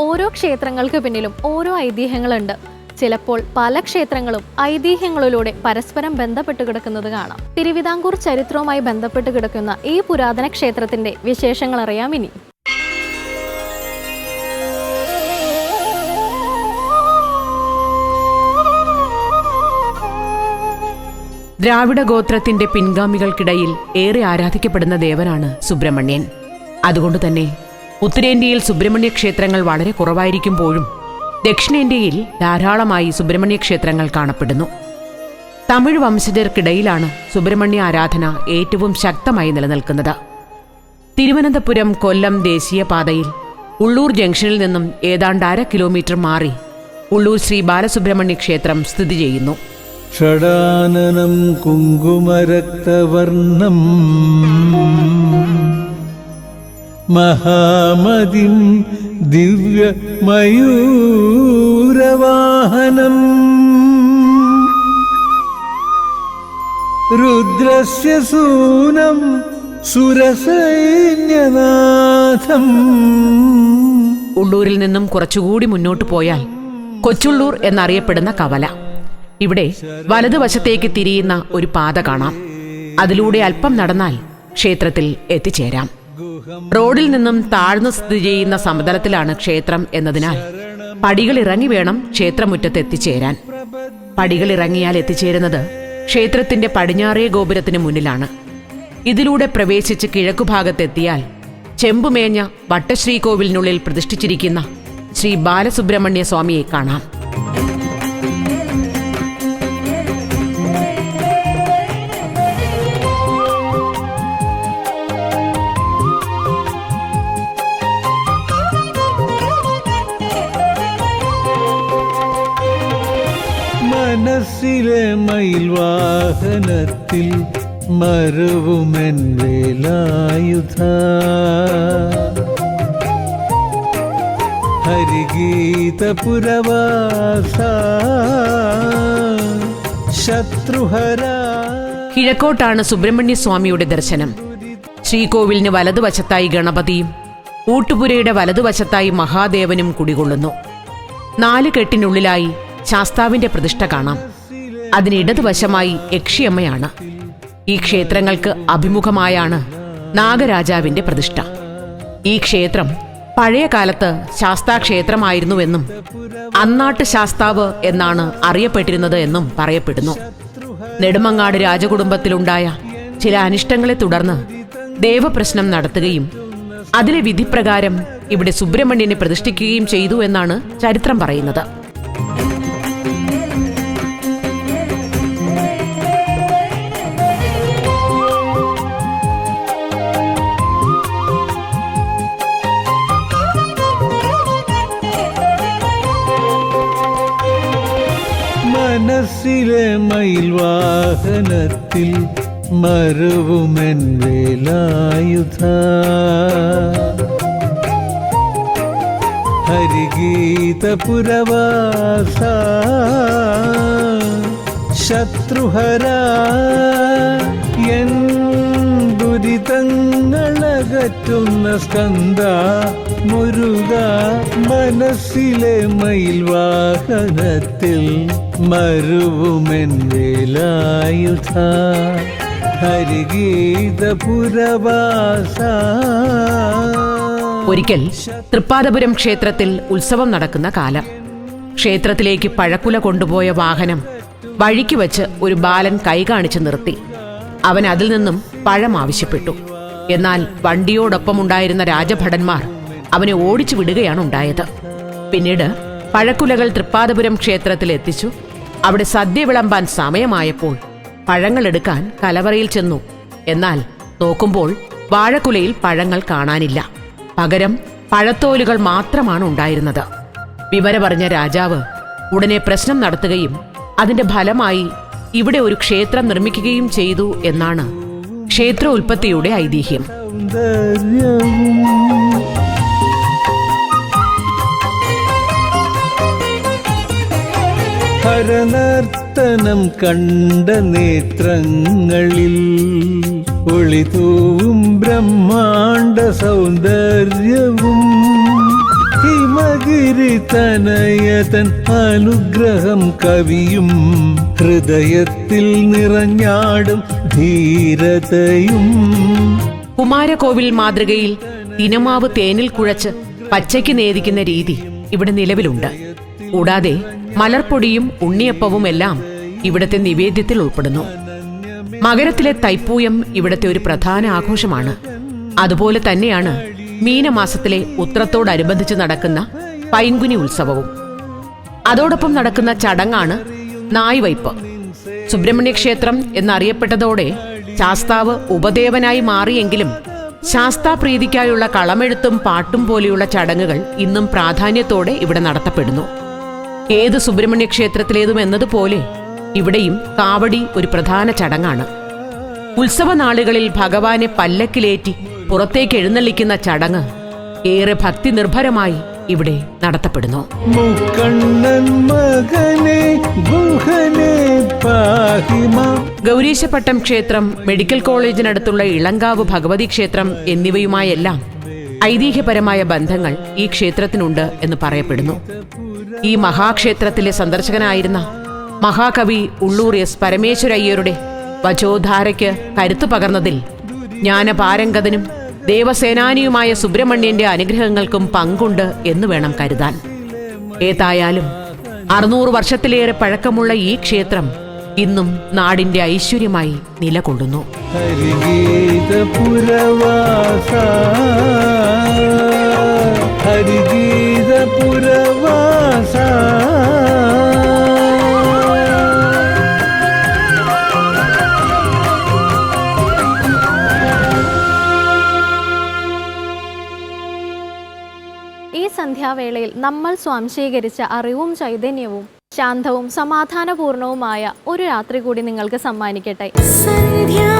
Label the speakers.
Speaker 1: ഓരോ ക്ഷേത്രങ്ങൾക്ക് പിന്നിലും ഓരോ ഐതിഹ്യങ്ങളുണ്ട്. ചിലപ്പോൾ പല ക്ഷേത്രങ്ങളും ഐതിഹ്യങ്ങളിലൂടെ പരസ്പരം ബന്ധപ്പെട്ട് കിടക്കുന്നത് കാണാം. തിരുവിതാംകൂർ ചരിത്രവുമായി ബന്ധപ്പെട്ട് കിടക്കുന്ന ഈ പുരാതന ക്ഷേത്രത്തിന്റെ വിശേഷങ്ങൾ അറിയാം ഇനി.
Speaker 2: ദ്രാവിഡ ഗോത്രത്തിന്റെ പിൻഗാമികൾക്കിടയിൽ ഏറെ ആരാധിക്കപ്പെടുന്ന ദേവനാണ് സുബ്രഹ്മണ്യൻ. അതുകൊണ്ട് തന്നെ ഉത്തരേന്ത്യയിൽ സുബ്രഹ്മണ്യ ക്ഷേത്രങ്ങൾ വളരെ കുറവായിരിക്കുമ്പോഴും ദക്ഷിണേന്ത്യയിൽ ധാരാളമായി സുബ്രഹ്മണ്യ ക്ഷേത്രങ്ങൾ കാണപ്പെടുന്നു. തമിഴ് വംശജർക്കിടയിലാണ് സുബ്രഹ്മണ്യ ആരാധന ഏറ്റവും ശക്തമായി നിലനിൽക്കുന്നത്. തിരുവനന്തപുരം കൊല്ലം ദേശീയപാതയിൽ ഉള്ളൂർ ജംഗ്ഷനിൽ നിന്നും ഏതാണ്ട് അര കിലോമീറ്റർ മാറി ഉള്ളൂർ ശ്രീ ബാലസുബ്രഹ്മണ്യ ക്ഷേത്രം സ്ഥിതി ചെയ്യുന്നു.
Speaker 3: ഷടാനനം കുങ്കുമരക്തവർണം മഹാമതിം ദിവ്യമയൂരവാഹനം രുദ്രസ്യ സൂനം സുരസൈന്യനാഥം.
Speaker 2: ഉള്ളൂരിൽ നിന്നും കുറച്ചുകൂടി മുന്നോട്ട് പോയാൽ കൊച്ചുള്ളൂർ എന്നറിയപ്പെടുന്ന കവല. ഇവിടെ വലതുവശത്തേക്ക് തിരിയുന്ന ഒരു പാത കാണാം. അതിലൂടെ അല്പം നടന്നാൽ ക്ഷേത്രത്തിൽ എത്തിച്ചേരാം. റോഡിൽ നിന്നും താഴ്ന്നു സ്ഥിതി ചെയ്യുന്ന സമതലത്തിലാണ് ക്ഷേത്രം എന്നതിനാൽ പടികൾ ഇറങ്ങി വേണം ക്ഷേത്രമുറ്റത്ത് എത്തിച്ചേരാൻ. പടികൾ ഇറങ്ങിയാൽ എത്തിച്ചേരുന്നത് ക്ഷേത്രത്തിന്റെ പടിഞ്ഞാറേ ഗോപുരത്തിന് മുന്നിലാണ്. ഇതിലൂടെ പ്രവേശിച്ച് കിഴക്കുഭാഗത്തെത്തിയാൽ ചെമ്പുമേഞ്ഞ വട്ടശ്രീകോവിലിനുള്ളിൽ പ്രതിഷ്ഠിച്ചിരിക്കുന്ന ശ്രീ ബാലസുബ്രഹ്മണ്യ സ്വാമിയെ കാണാം.
Speaker 3: മനസ്സിലെ മയിൽവാഹനത്തിൽ മരവുമെൻ വേലായുധ ഹരിഗീതപുരവാസ. ശത്രുഹര.
Speaker 2: കിഴക്കോട്ടാണ് സുബ്രഹ്മണ്യ സ്വാമിയുടെ ദർശനം. ശ്രീകോവിലിന് വലതുവശത്തായി ഗണപതിയും ഊട്ടുപുരയുടെ വലതുവശത്തായി മഹാദേവനും കുടികൊള്ളുന്നു. നാല് കെട്ടിനുള്ളിലായി ശാസ്താവിന്റെ പ്രതിഷ്ഠ കാണാം. അതിനിടതുവശമായി യക്ഷിയമ്മയാണ്. ഈ ക്ഷേത്രങ്ങൾക്ക് അഭിമുഖമായാണ് നാഗരാജാവിന്റെ പ്രതിഷ്ഠ. ഈ ക്ഷേത്രം പഴയ കാലത്ത് ശാസ്താ ക്ഷേത്രമായിരുന്നുവെന്നും അന്നാട്ട് ശാസ്താവ് എന്നാണ് അറിയപ്പെട്ടിരുന്നത് എന്നും പറയപ്പെടുന്നു. നെടുമങ്ങാട് രാജകുടുംബത്തിലുണ്ടായ ചില അനിഷ്ടങ്ങളെ തുടർന്ന് ദേവപ്രശ്നം നടത്തുകയും അതിലെ വിധിപ്രകാരം ഇവിടെ സുബ്രഹ്മണ്യനെ പ്രതിഷ്ഠിക്കുകയും ചെയ്തു എന്നാണ് ചരിത്രം പറയുന്നത്.
Speaker 3: മനസ്സിലെ മയിൽവാഹനത്തിൽ മരവുമെൻ വേലായുധ. ഹരിഗീതപുരവാസ ശത്രുഹര എൻ ദുരിതങ്ങളകറ്റുന്ന സ്കന്ദ മുരുക മനസ്സിലെ മയിൽവാഹനത്തിൽ മരുവുമെൻ ഹരിഗീതപുരവാസ.
Speaker 2: ഒരിക്കൽ തൃപ്പാദപുരം ക്ഷേത്രത്തിൽ ഉത്സവം നടക്കുന്ന കാലം. ക്ഷേത്രത്തിലേക്ക് പഴക്കുല കൊണ്ടുപോയ വാഹനം വഴിക്ക് വച്ച് ഒരു ബാലൻ കൈ കാണിച്ചു നിർത്തി. അവൻ അതിൽ നിന്നും പഴം ആവശ്യപ്പെട്ടു. എന്നാൽ വണ്ടിയോടൊപ്പമുണ്ടായിരുന്ന രാജഭടന്മാർ അവനെ ഓടിച്ചു വിടുകയാണ് ഉണ്ടായത്. പിന്നീട് പഴക്കുലകൾ തൃപ്പാദപുരം ക്ഷേത്രത്തിൽ എത്തിച്ചു. അവിടെ സദ്യ വിളമ്പാൻ സമയമായപ്പോൾ പഴങ്ങൾ എടുക്കാൻ കലവറയിൽ ചെന്നു. എന്നാൽ നോക്കുമ്പോൾ വാഴക്കുലയിൽ പഴങ്ങൾ കാണാനില്ല. പകരം പഴത്തോലുകൾ മാത്രമാണ് ഉണ്ടായിരുന്നത്. വിവരമറിഞ്ഞ രാജാവ് ഉടനെ പ്രശ്നം നടത്തുകയും അതിന്റെ ഫലമായി ഇവിടെ ഒരു ക്ഷേത്രം നിർമ്മിക്കുകയും ചെയ്തു എന്നാണ് ക്ഷേത്ര ഉൽപ്പത്തിയുടെ ഐതിഹ്യം.
Speaker 3: ഹരനർത്തനം കണ്ട നേത്രങ്ങളിൽ ഒളിതൂവും ബ്രഹ്മാണ്ട സൗന്ദര്യവും ഹിമഗിരി തനയതൻ അനുഗ്രഹം കവിയും. ഹൃദയത്തിൽ നിറഞ്ഞാടും ധീരതയും.
Speaker 2: കുമാരകോവിൽ മാതൃകയിൽ തിനമാവ് തേനിൽ കുഴച്ച് പച്ചയ്ക്ക് നേദിക്കുന്ന രീതി ഇവിടെ നിലവിലുണ്ട്. കൂടാതെ മലർപ്പൊടിയും ഉണ്ണിയപ്പവും എല്ലാം ഇവിടത്തെ നിവേദ്യത്തിൽ ഉൾപ്പെടുന്നു. മകരത്തിലെ തൈപ്പൂയം ഇവിടത്തെ ഒരു പ്രധാന ആഘോഷമാണ്. അതുപോലെ തന്നെയാണ് മീനമാസത്തിലെ ഉത്രത്തോടനുബന്ധിച്ച് നടക്കുന്ന പൈങ്കുനി ഉത്സവവും. അതോടൊപ്പം നടക്കുന്ന ചടങ്ങാണ് നായ്വയ്പ് സുബ്രഹ്മണ്യ ക്ഷേത്രം എന്നറിയപ്പെട്ടതോടെ ശാസ്താവ് ഉപദേവനായി മാറിയെങ്കിലും ശാസ്താപ്രീതിക്കായുള്ള കളമെഴുത്തും പാട്ടും പോലെയുള്ള ചടങ്ങുകൾ ഇന്നും പ്രാധാന്യത്തോടെ ഇവിടെ നടത്തപ്പെടുന്നു. ഏത് സുബ്രഹ്മണ്യ ക്ഷേത്രത്തിലേതും എന്നതുപോലെ ഇവിടെയും കാവടി ഒരു പ്രധാന ചടങ്ങാണ്. ഉത്സവനാളുകളിൽ ഭഗവാനെ പല്ലക്കിലേറ്റി പുറത്തേക്ക് എഴുന്നള്ളിക്കുന്ന ചടങ്ങ് ഏറെ ഭക്തി നിർഭരമായി ഇവിടെ നടത്തപ്പെടുന്നു. ഗൗരീശപട്ടം ക്ഷേത്രം മെഡിക്കൽ കോളേജിനടുത്തുള്ള ഇളങ്കാവ് ഭഗവതി ക്ഷേത്രം എന്നിവയുമായെല്ലാം ഐതിഹ്യപരമായ ബന്ധങ്ങൾ ഈ ക്ഷേത്രത്തിനുണ്ട് എന്ന് പറയപ്പെടുന്നു. ഈ മഹാക്ഷേത്രത്തിലെ സന്ദർശകനായിരുന്ന മഹാകവി ഉള്ളൂർ എസ് പരമേശ്വരയ്യരുടെ വചോധാരയ്ക്ക് കരുത്തു പകർന്നതിൽ ജ്ഞാനപാരംഗതനും ദേവസേനാനിയുമായ സുബ്രഹ്മണ്യന്റെ അനുഗ്രഹങ്ങൾക്കും പങ്കുണ്ട് എന്ന് വേണം കരുതാൻ. ഏതായാലും അറുന്നൂറ് വർഷത്തിലേറെ പഴക്കമുള്ള ഈ ക്ഷേത്രം ഇന്നും നാടിന്റെ ഐശ്വര്യമായി നിലകൊള്ളുന്നു.
Speaker 3: ഹരിഗീത പുരവാസ
Speaker 1: ഈ സന്ധ്യാവേളയിൽ നമ്മൾ സ്വാംശീകരിച്ച അറിവും ചൈതന്യവും ശാന്തവും സമാധാനപൂർണവുമായ ഒരു രാത്രി കൂടി നിങ്ങൾക്ക് സമ്മാനിക്കട്ടെ.
Speaker 4: സന്ധ്യാ